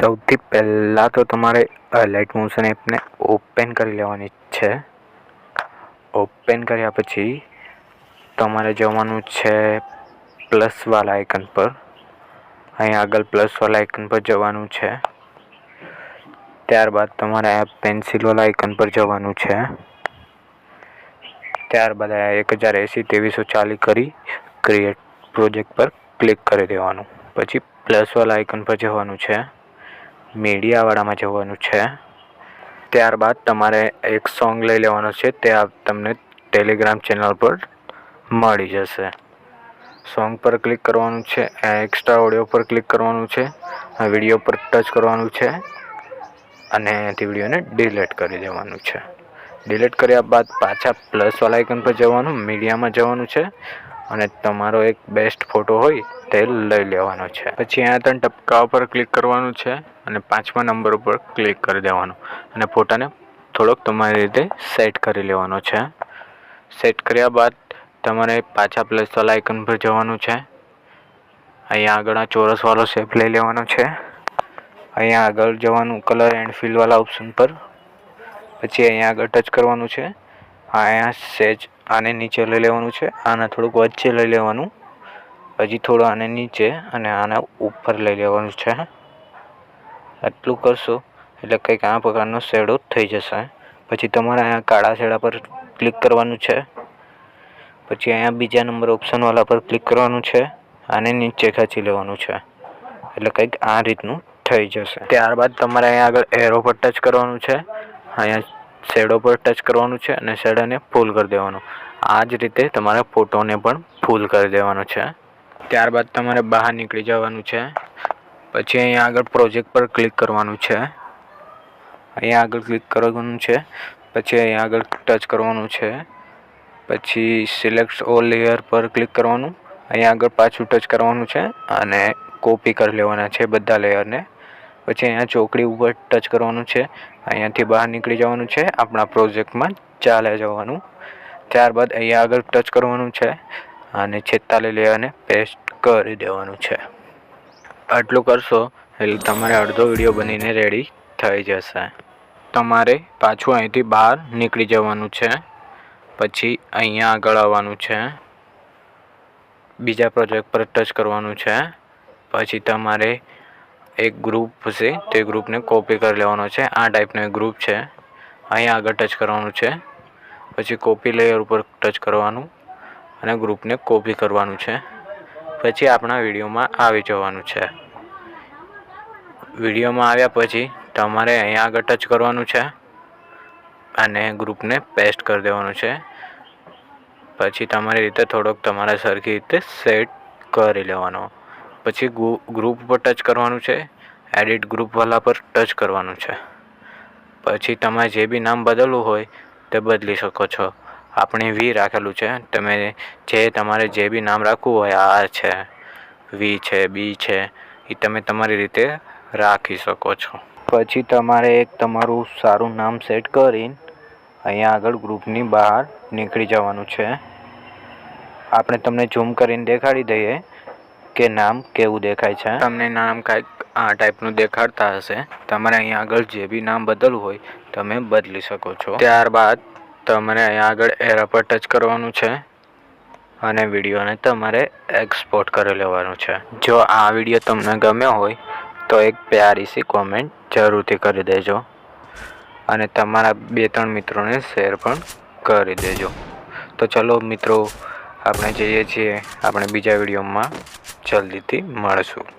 સૌથી પહેલાં તો તમારે લાઇટ મોશન એપને ઓપન કરી લેવાની છે. ઓપન કર્યા પછી તમારે જવાનું છે પ્લસવાળા આઇકન પર. અહીં આગળ પ્લસવાળા આઇકન પર જવાનું છે. ત્યારબાદ તમારે આ પેન્સિલવાળા આઇકન પર જવાનું છે. ત્યારબાદ આ એક હજાર એંસી ત્રેવીસો ચાલી કરી ક્રિએટ પ્રોજેક્ટ પર ક્લિક કરી દેવાનું. પછી પ્લસવાળા આઇકન પર જવાનું છે. મીડિયાવાળામાં જવાનું છે. ત્યારબાદ તમારે એક સોંગ લઈ લેવાનો છે, તે તમને ટેલિગ્રામ ચેનલ પર મળી જશે. સોંગ પર ક્લિક કરવાનું છે એક્સ્ટ્રા ઓડિયો પર ક્લિક કરવાનું છે વીડિયો પર ટચ કરવાનું છે, અને તે વિડીયોને ડિલીટ કરી દેવાનું છે. ડિલીટ કર્યા બાદ પાછા પ્લસવાળા આઇકન પર જવાનું, મીડિયામાં જવાનું છે અને તમારો એક બેસ્ટ ફોટો હોય તે લઈ લેવાનો છે. પછી અહીંયા ત્રણ ટપકા ઉપર ક્લિક કરવાનું છે અને પાંચમા નંબર ઉપર ક્લિક કરી દેવાનું. અને ફોટાને થોડોક તમારી રીતે સેટ કરી લેવાનો છે. સેટ કર્યા બાદ તમારે પાછા પ્લસવાળા આઇકન પર જવાનું છે. અહીંયા આગળ આ ચોરસવાળો શેપ લઈ લેવાનો છે. અહીંયા આગળ જવાનું કલર એન્ડ ફિલવાળા ઓપ્શન પર. પછી અહીંયા આગળ ટચ કરવાનું છે. અહીંયા સેજ આને નીચે લઈ લેવાનું છે. આના થોડુંક વચ્ચે લઈ લેવાનું. હજી થોડું આને નીચે અને આના ઉપર લઈ લેવાનું છે. આટલું કરશો એટલે કંઈક આ પ્રકારનો શેડો થઈ જશે. પછી તમારે અહીંયા કાળા શેડા પર ક્લિક કરવાનું છે. પછી અહીંયા બીજા નંબર ઓપ્શનવાળા પર ક્લિક કરવાનું છે. આને નીચે ખેંચી લેવાનું છે. એટલે કંઈક આ રીતનું થઈ જશે. ત્યારબાદ તમારે અહીંયા આગળ એરો પર ટચ કરવાનું છે. અહીંયા શેડો પર ટચ કરવાનું છે અને શેડોને ફૂલ કરી દેવાનું. આ જ રીતે તમારા ફોટોને પણ ફૂલ કરી દેવાનો છે. ત્યારબાદ તમારે બહાર નીકળી જવાનું છે. પછી અહીંયા આગળ પ્રોજેક્ટ પર ક્લિક કરવાનું છે. અહીંયા આગળ ક્લિક કરવાનું છે. પછી અહીંયા આગળ ટચ કરવાનું છે. પછી સિલેક્ટ ઓલ લેયર પર ક્લિક કરવાનું. અહીંયા આગળ પાછું ટચ કરવાનું છે અને કોપી કરી લેવાના છે બધા લેયરને પછી અહીંયા ચોકડી ઉપર ટચ કરવાનું છે. અહીંયાથી બહાર નીકળી જવાનું છે. આપણા પ્રોજેક્ટમાં ચાલે જવાનું. ત્યારબાદ અહીંયા આગળ ટચ કરવાનું છે અને છેતાલી લેયરને પેસ્ટ કરી દેવાનું છે. આટલું કરશો એટલે તમારે અડધો વીડિયો બનીને રેડી થઈ જશે. તમારે પાછું અહીંથી બહાર નીકળી જવાનું છે. પછી અહીંયા આગળ આવવાનું છે. બીજા પ્રોજેક્ટ પર ટચ કરવાનું છે. પછી તમારે એક ગ્રુપ હશે તે ગ્રુપને કોપી કરી લેવાનો છે. આ ટાઈપનો એક ગ્રુપ છે. અહીંયા આગળ ટચ કરવાનું છે. પછી કોપી લેયર ઉપર ટચ કરવાનું અને ગ્રુપને કોપી કરવાનું છે. પછી આપણા વિડીયોમાં આવી જવાનું છે. વિડીયોમાં આવ્યા પછી તમારે અહીંયા આગળ ટચ કરવાનું છે અને ગ્રુપને પેસ્ટ કરી દેવાનું છે. પછી તમારી રીતે થોડોક તમારે સરખી રીતે સેટ કરી લેવાનો. પછી ગ્રુપ પર ટચ કરવાનું છે. એડિટ ગ્રુપવાળા પર ટચ કરવાનું છે. પછી તમારે જે બી નામ બદલવું હોય તે બદલી શકો છો. આપણે વી રાખેલું છે. તમે જે તમારે જે બી નામ રાખવું હોય આર છે વી છે બી છે એ તમે તમારી રીતે રાખી શકો છો. પછી તમારે એક તમારું સારું નામ સેટ કરીને અહીંયા આગળ ગ્રુપની બહાર નીકળી જવાનું છે. આપણે તમને ઝૂમ કરીને દેખાડી દઈએ. કે નામ કેવું દેખાય છે? તમને નામ કાંઈક આ ટાઈપનું દેખાડતા હશે. તમારે અહીંયા આગળ જે બી નામ બદલવું હોય, તમે બદલી શકો છો. ત્યારબાદ તમારે અહીંયા આગળ એરા પર ટચ કરવાનું છે અને વિડીયોને તમારે એક્સપોર્ટ કરી લેવાનું છે. જો આ વીડિયો તમને ગમ્યો હોય, તો એક પ્યારી સી કોમેન્ટ જરૂરથી કરી દેજો અને તમારા બે ત્રણ મિત્રોને શેર પણ કરી દેજો. તો ચલો મિત્રો આપણે જઈએ છીએ આપણે બીજા વિડીયોમાં. જલ્દીથી મળશું.